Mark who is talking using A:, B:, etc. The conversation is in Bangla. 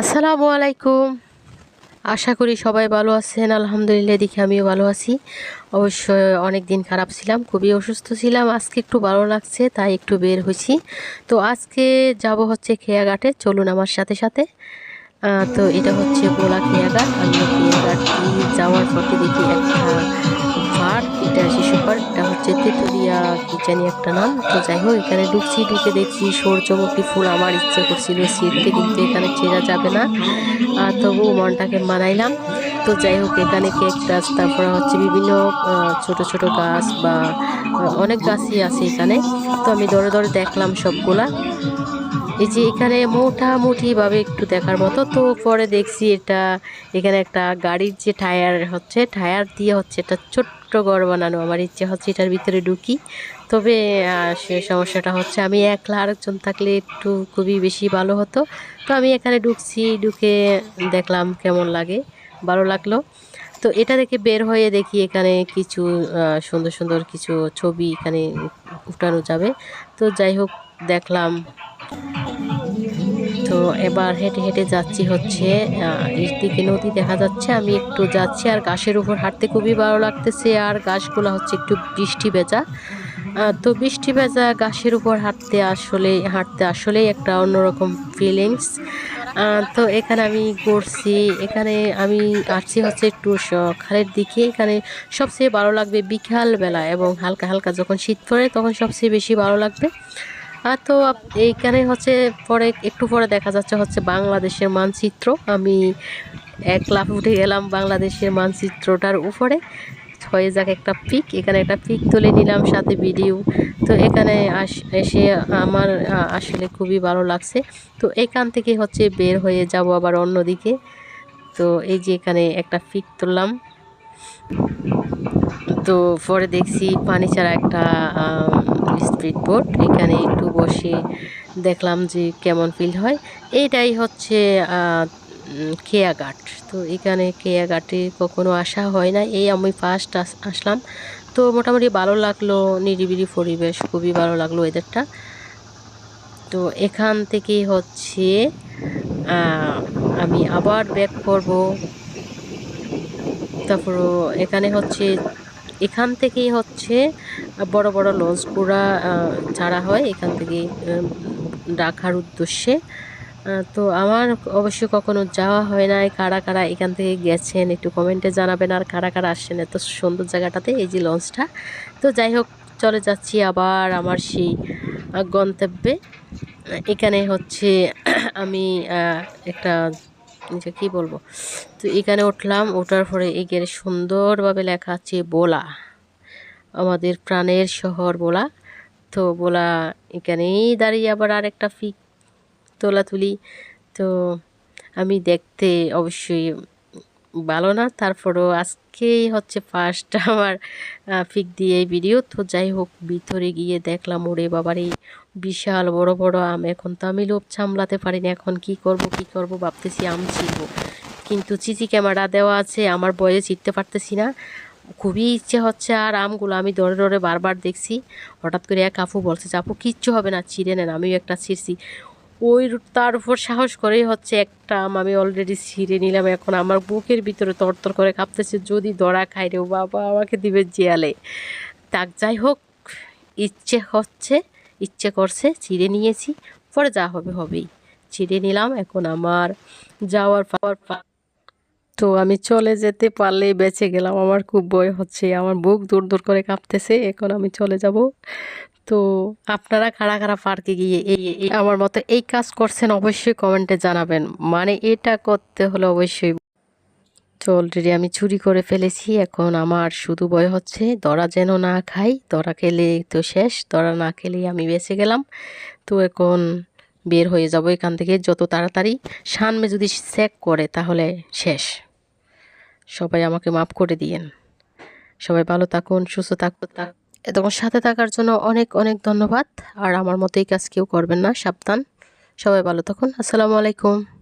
A: আসসালামু আলাইকুম। আশা করি সবাই ভালো আছেন, আলহামদুলিল্লাহ, দেখি আমিও ভালো আছি। অবশ্য অনেক দিন খারাপ ছিলাম, খুবই অসুস্থ ছিলাম, আজকে একটু ভালো লাগছে, তাই একটু বের হয়েছি। তো আজকে যাব হচ্ছে খেয়াঘাটে, চলুন আমার সাথে সাথে। তো এটা হচ্ছে বোলা খেয়াঘাট আমি খেয়াঘাট যাওয়ার পথে দেখি হচ্ছে তেতুলিয়া কি জানি একটা নাম। তো যাই হোক, এখানে ঢুকছি, ঢুকে দেখছি সূর্যমুখী ফুল আমার ইচ্ছে করছিল ছিঁড়তে কিন্তু এখানে চেরা যাবে না। আর তবু মনটাকে মানাইলাম। তো যাই হোক, এখানে ক্যাকটাস তারপরে হচ্ছে বিভিন্ন ছোট ছোট গাছ বা অনেক গাছই আছে এখানে। তো আমি ধরে ধরে দেখলাম সবগুলা। এই যে এখানে মোটামুটি ভাবে একটু দেখার মতো। তো পরে দেখছি এটা, এখানে একটা গাড়ির যে টায়ার হচ্ছে, টায়ার দিয়ে হচ্ছে একটা ছোট্ট ঘর বানানো, আমার ইচ্ছে হচ্ছে এটার ভিতরে ঢুকি। তবে সে সমস্যাটা হচ্ছে আমি একলা আরেকজন থাকলে একটু খুবই বেশি ভালো হতো। তো আমি এখানে ঢুকছি, ঢুকে দেখলাম কেমন লাগে, ভালো লাগল। তো এটা দেখে বের হয়ে দেখি এখানে কিছু সুন্দর সুন্দর কিছু ছবি এখানে উঠানো যাবে। তো যাই হোক, দেখলাম। তো এবার হেঁটে হেঁটে যাচ্ছি হচ্ছে দিকে নদী দেখা যাচ্ছে, আমি একটু যাচ্ছি আর গাছের উপর হাঁটতে খুবই ভালো লাগতেছে আর ঘাসগুলো হচ্ছে একটু বৃষ্টি ভেজা। তো বৃষ্টি ভেজা গাছের উপর হাঁটতে আসলে, হাঁটতে আসলেই একটা অন্যরকম ফিলিংস তো এখানে আমি ঘুরছি, এখানে আমি আসছি হচ্ছে একটু খালের দিকে, এখানে সবচেয়ে ভালো লাগবে বিকাল বেলা এবং হালকা হালকা যখন শীত পড়ে তখন সবচেয়ে বেশি ভালো লাগবে। আর তো এইখানে হচ্ছে পরে, একটু পরে দেখা যাচ্ছে হচ্ছে বাংলাদেশের মানচিত্র। আমি এক লাফ উঠে গেলাম বাংলাদেশের মানচিত্রটার উপরে। হয়ে যাক একটা পিক, এখানে একটা পিক তুলে নিলাম, সাথে ভিডিও। তো এখানে এসে আমার আসলে খুবই ভালো লাগছে। তো এখান থেকে হচ্ছে বের হয়ে যাব আবার অন্যদিকে। তো এই যে এখানে একটা পিক তুললাম। তো পরে দেখছি পানি ছাড়া একটা স্পিড বোট এখানে একটু বসে দেখলাম যে কেমন ফিল হয়। এটাই হচ্ছে কেয়াঘাট তো এখানে কেয়াঘাটে কখনো আসা হয় না এই আমি ফার্স্ট আসলাম। তো মোটামুটি ভালো লাগল, নিরিবিলি পরিবেশ, খুবই ভালো লাগল ওয়েদারটা তো এখান থেকে হচ্ছে আমি আবার ব্যাক করব। তারপর এখানে হচ্ছে, এখান থেকেই হচ্ছে বড় বড় লঞ্চ লঞ্চগুলা ছাড়া হয় এখান থেকে ঢাকার উদ্দেশ্যে। তো আমার অবশ্য কখনো যাওয়া হয় নাই। কারা কারা এখান থেকে গেছেন একটু কমেন্টে জানাবেন, আর কারা কারা আসছেন এত সুন্দর জায়গাটাতে, এই যে লঞ্চটা। তো যাই হোক, চলে যাচ্ছি আবার আমার সেই গন্তব্যে। এখানে হচ্ছে আমি একটা, যে কি বলব? তো এখানে উঠলাম, ওঠার পরে এখানে সুন্দরভাবে লেখা আছে, বোলা। আমাদের প্রাণের শহর বলা। তো বলা এখানেই দাঁড়িয়ে আবার আরেকটা ফিক তোলা তুলি তো আমি দেখতে অবশ্যই ভালো না, তারপরও আজকেই হচ্ছে ফার্স্ট আমার ফিক দিয়ে ভিডিও তো যাই হোক, ভিতরে গিয়ে দেখলাম, ওরে বাবার এই বিশাল বড় বড় আম। এখন তো আমি লোভ সামলাতে পারিনি, এখন কি করব কি করব, ভাবতেছি আম ছিঁড়বো। কিন্তু চিচি ক্যামেরা দেওয়া আছে, আমার বয়ে চিনতে পারতেছি না। খুবই ইচ্ছে হচ্ছে আর আমগুলো আমি দরে দরে বারবার দেখছি। হঠাৎ করে এক আপু বলছে যে, আপু, কিচ্ছু হবে না, ছিঁড়ে নেন, আমিও একটা ছিঁড়ছি। ওই তার উপর সাহস করেই হচ্ছে একটা আম আমি অলরেডি ছিঁড়ে নিলাম। এখন আমার বুকের ভিতরে তরতর করে কাঁপতেছে, যদি দড়া খাই রে বাবা, আমাকে দিবে জেয়ালে। তাক, যাই হোক, ইচ্ছে হচ্ছে, ইচ্ছে করছে, ছিঁড়ে নিয়েছি। পরে যা হবে, হবেই। ছিঁড়ে নিলাম, এখন আমার যাওয়ার পাওয়ার তো আমি চলে যেতে পারলেই বেঁচে গেলাম। আমার খুব ভয় হচ্ছে। আমার বুক দূর দূর করে কাঁপতেছে। এখন আমি চলে যাব। তো আপনারা কারা কারা পার্কে গিয়ে এই আমার মতো এই কাজ করছেন অবশ্যই কমেন্টে জানাবেন। মানে এটা করতে হলে অবশ্যই তো অলরেডি আমি চুরি করে ফেলেছি। এখন আমার শুধু ভয় হচ্ছে, দরা যেন না খাই, দরা খেলে তো শেষ, দরা না খেলেই আমি বেঁচে গেলাম। তো এখন বের হয়ে যাব এখান থেকে যত তাড়াতাড়ি। সামনে যদি চেক করে তাহলে শেষ। সবাই আমাকে মাফ করে দিয়েন। সবাই ভালো থাকুন, সুস্থ থাকুন। থাক- এতক্ষণ সাথে থাকার জন্য অনেক অনেক ধন্যবাদ। আর আমার মতো এই কাজ কেউ করবেন না, সাবধান। সবাই ভালো থাকুন। আসসালামু আলাইকুম।